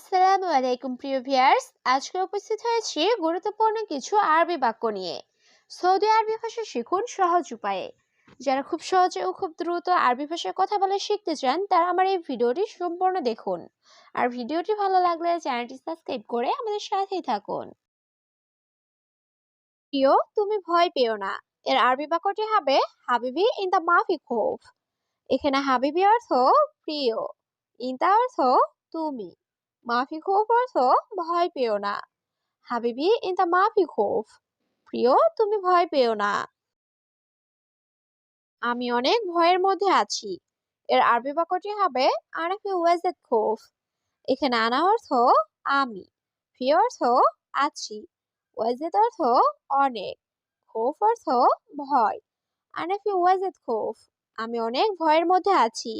আসসালামু আলাইকুম প্রিয় ভিউয়ার্স। আজকে উপস্থিত হয়েছি গুরুত্বপূর্ণ কিছু আরবি বাক্য নিয়ে। সৌদি আরবি ভাষা শিখুন সহজ উপায়ে। যারা খুব সহজে ও খুব দ্রুত আরবি ভাষায় কথা বলে শিখতে চান, তারা আমার এই ভিডিওটি সম্পূর্ণ দেখুন। আর ভিডিওটি ভালো লাগলে চ্যানেলটি সাবস্ক্রাইব করে আমাদের সাথেই থাকুন। প্রিয়, তুমি ভয় পেও না। এর আরবি বাক্যটি হবে, হাবিবি ইন দ্য মাফি খোফ। এখানে হাবিবি অর্থ, প্রিয়। ইনতা অর্থ, তুমি। মাফি খোফ অর্থ ভয় পেও না। হাবিবি ইন দ্য মাফি খোফ প্রিয়, তুমি ভয় পেও না। আমি অনেক ভয়ের মধ্যে আছি। এর আরবি বাক্যটি হবে আনাফি ওয়াজেদ খোফ এখানে আনা অর্থ আমি। ফি অর্থ আছি। ওয়াজেদ অর্থ অনেক। খোফ অর্থ ভয়। আনাফি ওয়াজেদ খোফ আমি অনেক ভয়ের মধ্যে আছি।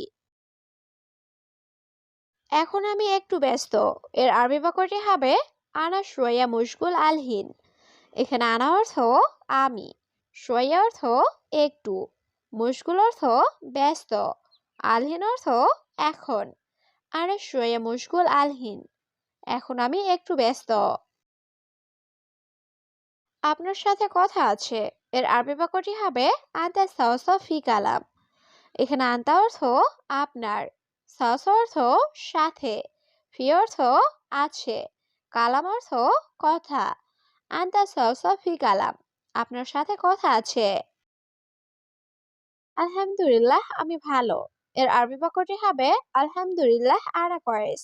এখন আমি একটু ব্যস্ত। এর আরবি বাক্যটি হবে, আনা শোয়া মুশগুল আলহিন। এখানে আনা অর্থ আমি। শোয়া অর্থ একটু। মুশগুল অর্থ ব্যস্ত। আলহিন অর্থ এখন। আনা শোয়া মুশগুল আলহিন। এখন আমি একটু ব্যস্ত। আপনার সাথে কথা আছে। এর আরবি বাক্যটি হবে, আন্তা সাউস ফি কালাম। এখানে আন্তা অর্থ আপনার। সাউস অর্থ সাথে, ফি অর্থ আছে, কালাম অর্থ কথা আন্তা সাউস ফি কালাম, আপনার সাথে কথা আছে। আলহামদুলিল্লাহ, আমি ভালো। এর আরবি বাক্যটি হবে আলহামদুলিল্লাহ, আনা কয়েস।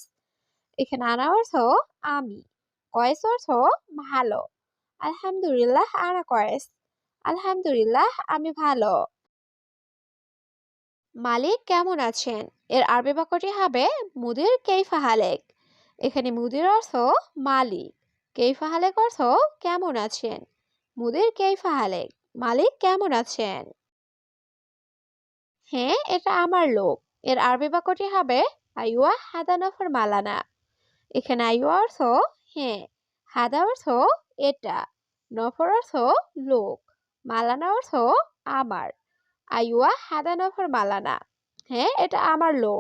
এখানে আনা অর্থ আমি, কয়েস অর্থ ভালো। আলহামদুলিল্লাহ, আনা কয়েস। আলহামদুলিল্লাহ, আমি ভালো। মালিক কেমন আছেন? এর আরবি বাক্যটি হবে মুদির কেইফা হালেক। এখানে মুদির অর্থ মালিক। কেইফা হালেক অর্থ কেমন আছেন? মুদির কেইফা হালেক। মালিক কেমন আছেন? হ্যাঁ এটা আমার লোক। এর আরবি বাক্যটি হবে আইওয়া হাদা নফর মালানা। এখানে আইওয়া অর্থ হ্যাঁ হাদা অর্থ এটা, নফর অর্থ লোক, মালানা অর্থ আমার। আইওয়া হাদা নফর মালানা। হ্যাঁ এটা আমার লো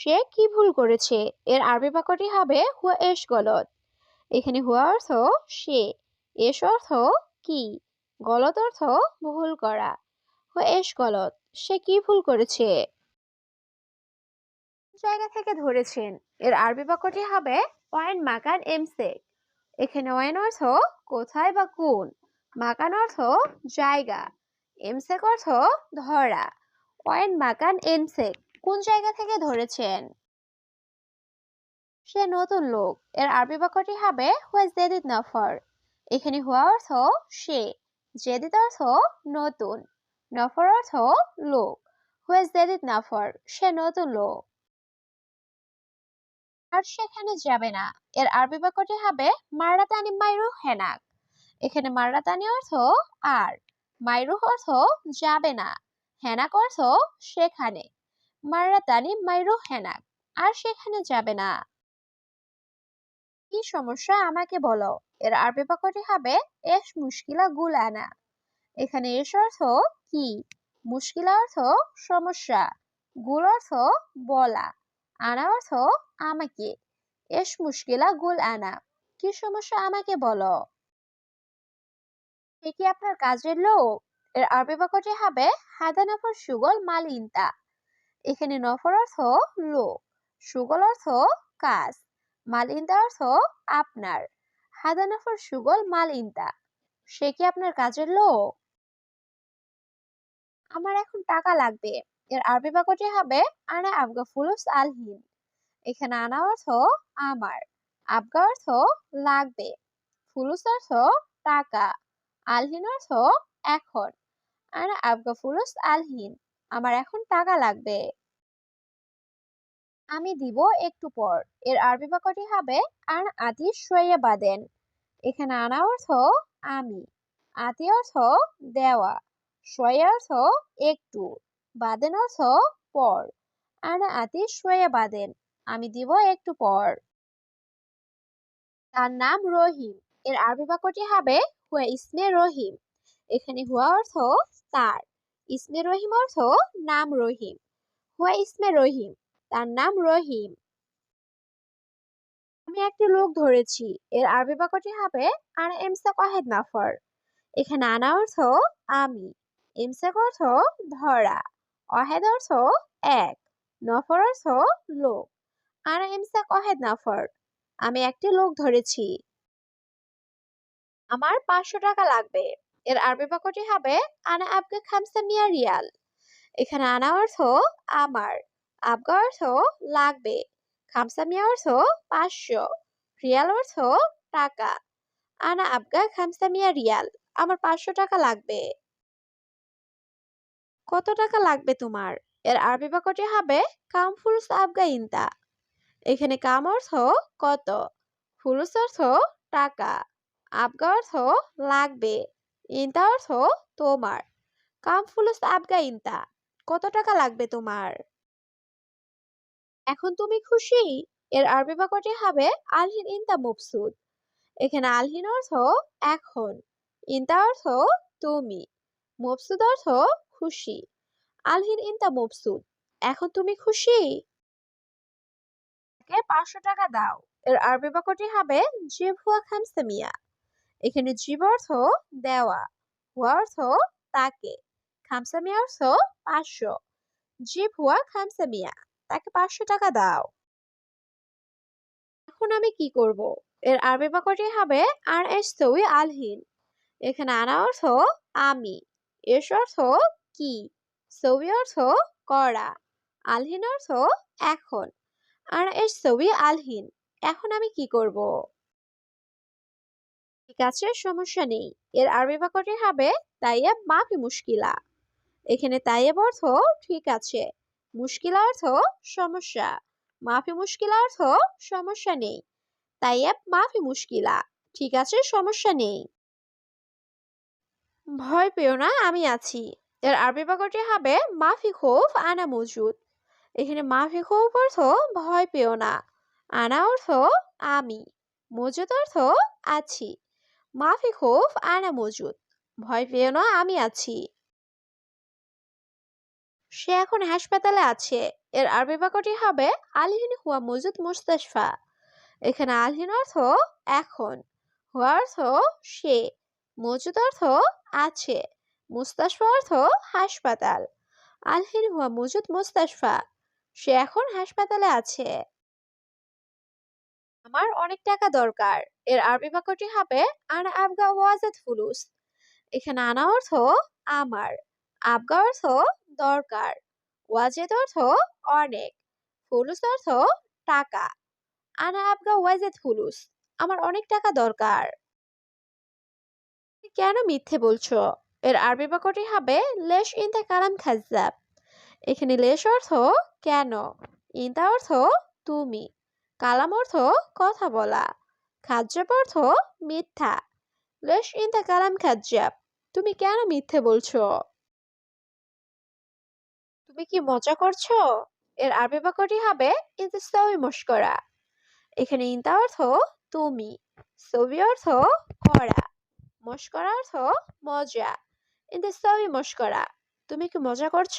সে কি ভুল করেছে? এর আরবি বাক্যটি হবে হুয়া এস গলত। এখানে হুয়া অর্থ সে এস অর্থ কি? গলত অর্থ ভুল করা। হুয়া এস গলত, সে কি ভুল করেছে? জায়গা থেকে ধরেছেন? এর আরবি বাক্যটি হবে ওয়াইন মাকান এমসেক। এখানে ওয়াইন অর্থ কোথায় বা কোন? মাকান অর্থ জায়গা, এমসেক অর্থ ধরা। ওয়াইন মাকান, এমসেক, কোন জায়গা থেকে ধরেছেন? সে নতুন লোক, এর আরবি বাক্যটি হবে হুয়া জেদিদ নফর। এখানে হুয়া অর্থ সে, জেদিদ অর্থ নতুন, নফর অর্থ লোক। হুয়া জেদিদ নফর, সে নতুন লোক। আর সেখানে যাবে না, এর আরবি বাক্যটি হবে মারাতানি মাইরু হেনাক। এখানে মারাতানি অর্থ আর মাইরু অর্থ যাবে না, হেনাক অর্থ সেখানে। মারাতানি মাইরু হেনাক, আর সেখানে যাবে না। কি সমস্যা আমাকে বলো, এর আরবি বাক্যটি হবে এস মুশকিলা গুল আনা এখানে এস অর্থ কি? মুশকিলা অর্থ সমস্যা, গুল অর্থ বলা, আনা অর্থ আমাকে। এস মুশকিলা গুল আনা কি সমস্যা আমাকে বলো? এ কি আপনার কাজের লোক? এর আরবি বাক্যটি হবে, হাদা নফর সুগল মাল ইনতা এখানে নফর অর্থ লোক, সুগল অর্থ কাজ মাল ইনতা অর্থ আপনার। হাদা নফর সুগল মাল ইনতা সে কি আপনার কাজের লোক? আমার এখন টাকা লাগবে। এর আরবি বাক্যটি হবে, আনা আবগা ফুলুস আলহিন। এখানে আনা অর্থ আমার, আবগা অর্থ লাগবে, ফুলুস অর্থ টাকা। আলহিন অর্থ এখন। আনা আবগা ফুলুস আলহিন, আমার এখন টাকা লাগবে। আমি দিব একটু পর। এর আরবি বাক্যটি হবে, আন আতি শোয়া বাদেন। এখানে আনা অর্থ, আমি। আতি অর্থ, দেওয়া। শোয়া অর্থ, একটু। বাদেন অর্থ, পর। আর আতি শোয়া বাদেন। আমি দিব একটু পর। তার নাম রহিম। এর আরবি বাক্যটি হবে হুয়া ইসমে রহিম। এখানে হুয়া অর্থ তার। ইসমে রহিম অর্থ নাম রহিম। হুয়া ইসমে রহিম, তার নাম রহিম। আমি একটি লোক ধরেছি। এর আরবি বাক্যটি হবে, আনা ইমসাক ওয়াহেদ নাফর। এখানে আনা অর্থ, আমি। ইমসাক অর্থ, ধরা। ওয়াহেদ অর্থ, এক। নফর অর্থ, লোক। আনা ইমসাক ওয়াহেদ নাফর। আমি একটি লোক ধরেছি। আমার পাঁচশো টাকা লাগবে। এর আরবি বাক্যটি হবে, আনা আবগা খামসা মিয়া রিয়াল। এখানে আনা অর্থ আমার। আবগা অর্থ লাগবে। খামসা মিয়া অর্থ পাঁচশো। রিয়াল অর্থ টাকা। আনা আবগা খামসা মিয়া রিয়াল। আমার পাঁচশো টাকা লাগবে। কত টাকা লাগবে তোমার? এর আরবি বাক্যটি হবে, কাম ফুলুস আবগা ইনতা। এখানে কাম অর্থ কত। ফুলুস অর্থ টাকা। আবগা অর্থ লাগবে ইনতা অর্থ তোমার। কাম ফুলুস আবগা ইনতা, কত টাকা লাগবে তোমার? এখন তুমি খুশি? এর আরবি বাক্যটি হবে আলহিন ইনতা মবসুদ এখানে আলহিন অর্থ এখন ইনতা অর্থ তুমি মবসুদ অর্থ খুশি। আলহিন ইনতা মবসুদ এখন তুমি খুশি? পাঁচশো টাকা দাও। এর আরবি বাক্যটি হবে জিব হুয়া খামসামিয়া। এখানে জীব অর্থ দেওয়া হুয়া অর্থ তাকে খামসামিয়া অর্থ পাঁচশো। জিব হুয়া খামসামিয়া, তাকে পাঁচশো টাকা দাও। এখন আমি কি করব? এর আরবি বাক্যটি হবে আর এস তৌই আলহিন। এখানে আনা অর্থ আমি, এস অর্থ কি, সৌই অর্থ করা, আলহিন অর্থ এখন, আর এস সৌই আলহিন। এখন আমি কি করব? ঠিক আছে সমস্যা নেই। এর আরবি বাক্যটি হবে তাইয়াব মাফি মুশকিলা। এখানে তাইয়াব অর্থ ঠিক আছে। মুশকিলা অর্থ সমস্যা। মাফি মুশকিলা অর্থ সমস্যা নেই। তাইয়াব মাফি মুশকিলা। ঠিক আছে, সমস্যা নেই। ভয় পেও না, আমি আছি। এর আরবি বাক্যটি হবে মাফি খোফ আনা মজুদ। এখানে মাফি খোফ অর্থ ভয় পেও না। আনা অর্থ আমি। মজুদ অর্থ আছি। মাফি খোফ আনা মজুদ। ভয় পেও না, আমি আছি। সে এখন হাসপাতালে আছে। এর আরবি বাক্যটি হবে আলহিন হুয়া মজুদ মুস্তাশফা। এখানে আলহিন অর্থ এখন, হুয়া অর্থ সে, মজুদ অর্থ আছে, মুস্তাশফা অর্থ হাসপাতাল। আলহিন হুয়া মজুদ মুস্তাশফা, সে এখন হাসপাতালে আছে। আমার অনেক টাকা দরকার। এর আরবি বাক্যটি হবে, আনা আবগা ওয়াজাদ ফুলুস। এখানে আনা অর্থ, আমার। আবগা অর্থ, দরকার। ওয়াজেদ অর্থ, অনেক। ফুলুস অর্থ, টাকা। আনা আবগা ওয়াজেদ ফুলুস। আমার অনেক টাকা দরকার। কেন মিথ্যে বলছো? এর আরবি বাক্যটি হবে, লেশ ইনতা কালাম খাজ্জাব। এখানে লেশ অর্থ, কেন? ইনতা অর্থ, তুমি। কালাম অর্থ কথা বলা। খাজ্জাব অর্থ মিথ্যা। লেশ ইনতা কালাম খাজ্জাব। তুমি কেন মিথ্যে বলছো? তুমি কি মজা করছ? এর আরবি বাক্যটি হবে ইনতাস্তাউই মস্করা। এখানে ইনতা অর্থ তুমি, সবি অর্থ করা, মস্করা অর্থ মজা। ইনতাস্তাউই মস্করা। তুমি কি মজা করছ?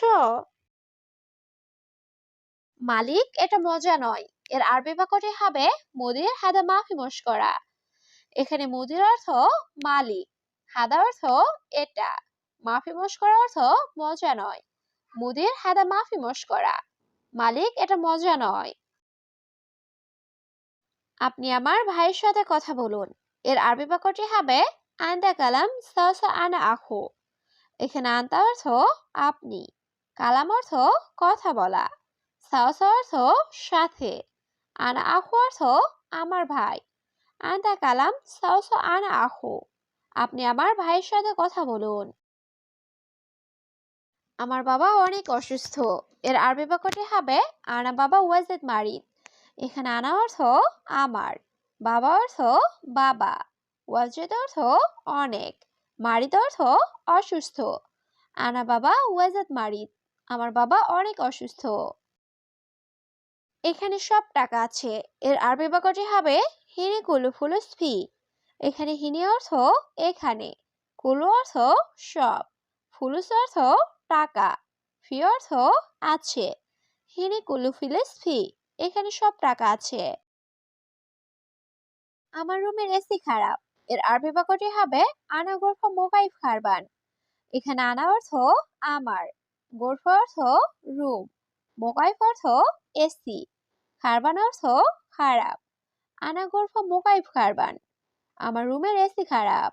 মালিক, এটা মজা নয়। এর আরবি বাক্যটি হবে মুদির হাদা মাফি মস্করা এখানে মুদির অর্থ মালিক হাদা অর্থ এটা। মাফি মস্করা অর্থ মজা নয়, মুদির হাদা মাফি মস্করা মালিক এটা মজা নয়। আপনি আমার ভাইয়ের সাথে কথা বলুন। এর আরবি বাক্যটি হবে আন্দা কালাম সাউসা আনা আখো এখানে আন্তা অর্থ আপনি, কালাম অর্থ কথা বলা। সাউসা অর্থ সাথে। আনা আখো অর্থ আমার ভাই। আন্দা কালাম সাউসা আনা আখো। আপনি আমার ভাইয়ের সাথে কথা বলুন। আমার বাবা অনেক অসুস্থ। এর আরবি বাক্যটি হবে, আনা বাবা ওয়াজেদ মারিদ। এখানে আনা অর্থ আমার। বাবা অর্থ বাবা। ওয়াজেদ অর্থ অনেক। মারিদ অর্থ অসুস্থ। আনা বাবা ওয়াজেদ মারিদ। আমার বাবা অনেক অসুস্থ। এখানে সব টাকা আছে। এর আরবি বাক্যটি হবে হিনি কুলু ফুলুস ফি এখানে হিনি অর্থ এখানে, কুলু অর্থ সব ফুলুস অর্থ টাকা, ফি অর্থ আছে, হিনি কুলু ফিলিস ফি এখানে সব টাকা আছে। আমার রুমের এসি খারাপ। এর আরবি বাক্যটি হবে আনা গোরফ মোকাইফ খারবান। এখানে আনা অর্থ আমার, গোরফ অর্থ রুম মোকাইফ অর্থ এসি খারবান অর্থ খারাপ। আনা মোকাইফ খারবান। আমার রুমের এসি খারাপ।